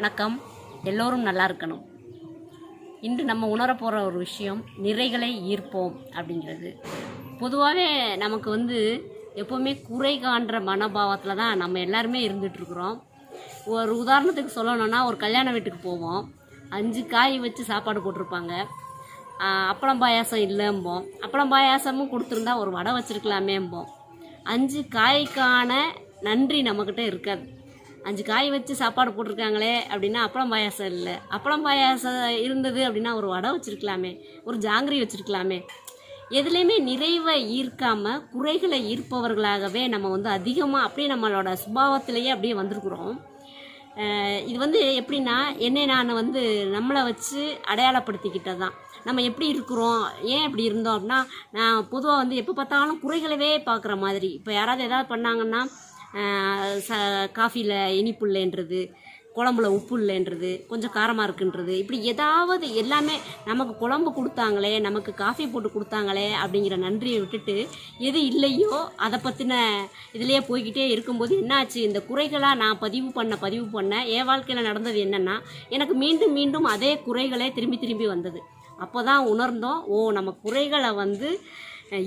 வணக்கம். எல்லோரும் நல்லா இருக்கணும். இன்று நம்ம உணரப்போகிற ஒரு விஷயம் நிறைகளை ஈர்ப்போம் அப்படிங்கிறது. பொதுவாகவே நமக்கு வந்து எப்போவுமே குறை காண்ற மனோபாவத்தில் தான் நம்ம எல்லாருமே இருந்துகிட்ருக்குறோம் ஒரு உதாரணத்துக்கு சொல்லணும்னா ஒரு கல்யாண வீட்டுக்கு போவோம். அஞ்சு காய் வச்சு சாப்பாடு போட்டிருப்பாங்க. அப்பளம் பாயாசம் இல்லைம்போம். அப்பளம் பாயாசமும் கொடுத்துருந்தா ஒரு வடை வச்சுருக்கலாமேம்போம். அஞ்சு காய்க்கான நன்றி நம்மக்கிட்ட இருக்காது. அஞ்சு காய் வச்சு சாப்பாடு போட்டிருக்காங்களே அப்படின்னா அப்பளம் பாயாசம் இல்லை. அப்பளம் பாயாசம் இருந்தது அப்படின்னா ஒரு வடை வச்சுருக்கலாமே ஒரு ஜாங்கிரி வச்சுருக்கலாமே. எதுலேயுமே நிறைவை ஈர்க்காமல் குறைகளை ஈர்ப்பவர்களாகவே நம்ம வந்து அதிகமாக அப்படியே நம்மளோட சுபாவத்திலேயே அப்படியே வந்திருக்கிறோம். இது வந்து எப்படின்னா என்னை நான் வந்து நம்மளை வச்சு அடையாளப்படுத்திக்கிட்டது தான் நம்ம எப்படி இருக்கிறோம் ஏன் இப்படி இருந்தோம் அப்படின்னா நான் பொதுவாக வந்து எப்போ பார்த்தாலும் குறைகளவே பார்க்குற மாதிரி. இப்போ யாராவது எதாவது பண்ணாங்கன்னா ச காஃபியில் இனிப்பு இல்லைன்றது குழம்புல உப்பு இல்லைன்றது கொஞ்சம் காரமாக இருக்குன்றது இப்படி ஏதாவது எல்லாமே நமக்கு குழம்பு கொடுத்தாங்களே நமக்கு காஃபி போட்டு கொடுத்தாங்களே அப்படிங்கிற நன்றியை விட்டுட்டு எது இல்லையோ அதை பற்றின இதுலேயே போய்கிட்டே இருக்கும்போது என்னாச்சு? இந்த குறைகளாக நான் பதிவு பண்ண பதிவு பண்ண என் வாழ்க்கையில் நடந்தது என்னென்னா எனக்கு மீண்டும் மீண்டும் அதே குறைகளே திரும்பி திரும்பி வந்தது. அப்போ தான் உணர்ந்தோம் ஓ நம்ம குறைகளை வந்து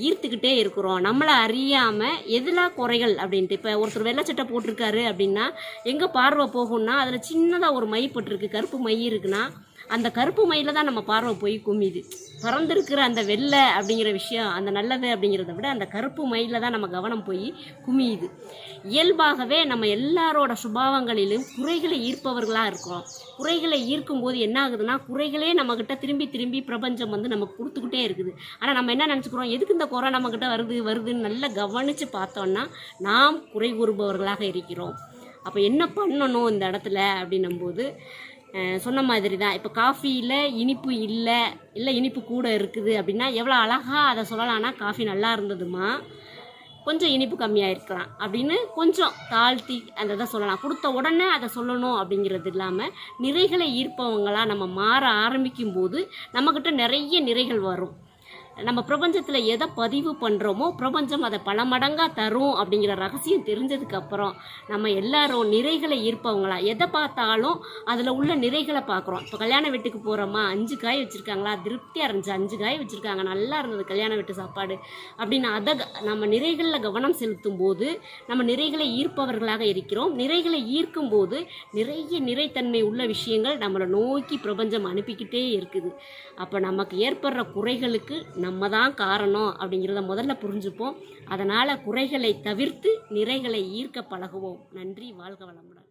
ஈர்த்துக்கிட்டே இருக்கிறோம். நம்மளை அறியாமல் எதில் குறைகள் அப்படின்ட்டு இப்போ ஒருத்தர் வெள்ளை சட்டை போட்டிருக்காரு அப்படின்னா எங்கே பார்வை போகும்னா அதில் சின்னதாக ஒரு மை பட்டிருக்கு கருப்பு மை இருக்குன்னா அந்த கருப்பு மயில தான் நம்ம பார்வை போய் குமியுது பறந்துருக்கிற அந்த வெள்ளை அப்படிங்கிற விஷயம் அந்த நல்லது அப்படிங்கிறத விட அந்த கருப்பு மயில தான் நம்ம கவனம் போய் குமியுது இயல்பாகவே நம்ம எல்லாரோட சுபாவங்களிலும் குறைகளை ஈர்ப்பவர்களாக இருக்கிறோம். குறைகளை ஈர்க்கும் போது என்ன ஆகுதுன்னா குறைகளே நம்மக்கிட்ட திரும்பி திரும்பி பிரபஞ்சம் வந்து நமக்கு கொடுத்துக்கிட்டே இருக்குது. ஆனால் நம்ம என்ன நினச்சிக்கிறோம்? எதுக்கு இந்த குறை நம்மக்கிட்ட வருது வருதுன்னு நல்லா கவனித்து பார்த்தோன்னா நாம் குறை கூறுபவர்களாக இருக்கிறோம். அப்போ என்ன பண்ணணும் இந்த இடத்துல அப்படின்னும்போது போது சொன்ன மாதிரி தான் இப்போ காஃபியில் இனிப்பு இல்லை இல்லை இனிப்பு கூட இருக்குது அப்படின்னா எவ்வளோ அழகாக அதை சொல்லலாம்னா காஃபி நல்லா இருந்ததுமா கொஞ்சம் இனிப்பு கம்மியாக இருக்கலாம் அப்படின்னு கொஞ்சம் தாழ்த்தி அந்த இதை சொல்லலாம். கொடுத்த உடனே அதை சொல்லணும் அப்படிங்கிறது இல்லாமல் நிறைகளை ஈர்ப்பவங்களாக நம்ம மாற ஆரம்பிக்கும் போது நம்மக்கிட்ட நிறைய நிறைகள் வரும். நம்ம பிரபஞ்சத்தில் எதை பதிவு பண்ணுறோமோ பிரபஞ்சம் அதை பல மடங்காக தரும் அப்படிங்கிற ரகசியம் தெரிஞ்சதுக்கப்புறம் நம்ம எல்லாரும் நிறைகளை ஈர்ப்பவங்களா? எதை பார்த்தாலும் அதில் உள்ள நிறைகளை பார்க்குறோம். இப்போ கல்யாண வீட்டுக்கு போகிறோமா அஞ்சு காய் வச்சுருக்காங்களா? திருப்தியாக இருந்துச்சு அஞ்சு காய் வச்சுருக்காங்க. நல்லா இருந்தது கல்யாண வீட்டு சாப்பாடு அப்படின்னு அதை நம்ம நிறைகளில் கவனம் செலுத்தும் போது நம்ம நிறைகளை ஈர்ப்பவர்களாக இருக்கிறோம். நிறைகளை ஈர்க்கும் போது நிறைய நிறைத்தன்மை உள்ள விஷயங்கள் நம்மளை நோக்கி பிரபஞ்சம் அனுப்பிக்கிட்டே இருக்குது. அப்போ நமக்கு ஏற்படுற குறைகளுக்கு நம்ம தான் காரணம் அப்படிங்கிறத முதல்ல புரிஞ்சுப்போம். அதனால் குறைகளை தவிர்த்து நிறைகளை ஈர்க்க பழகுவோம். நன்றி வாழ்க வளமுடன்.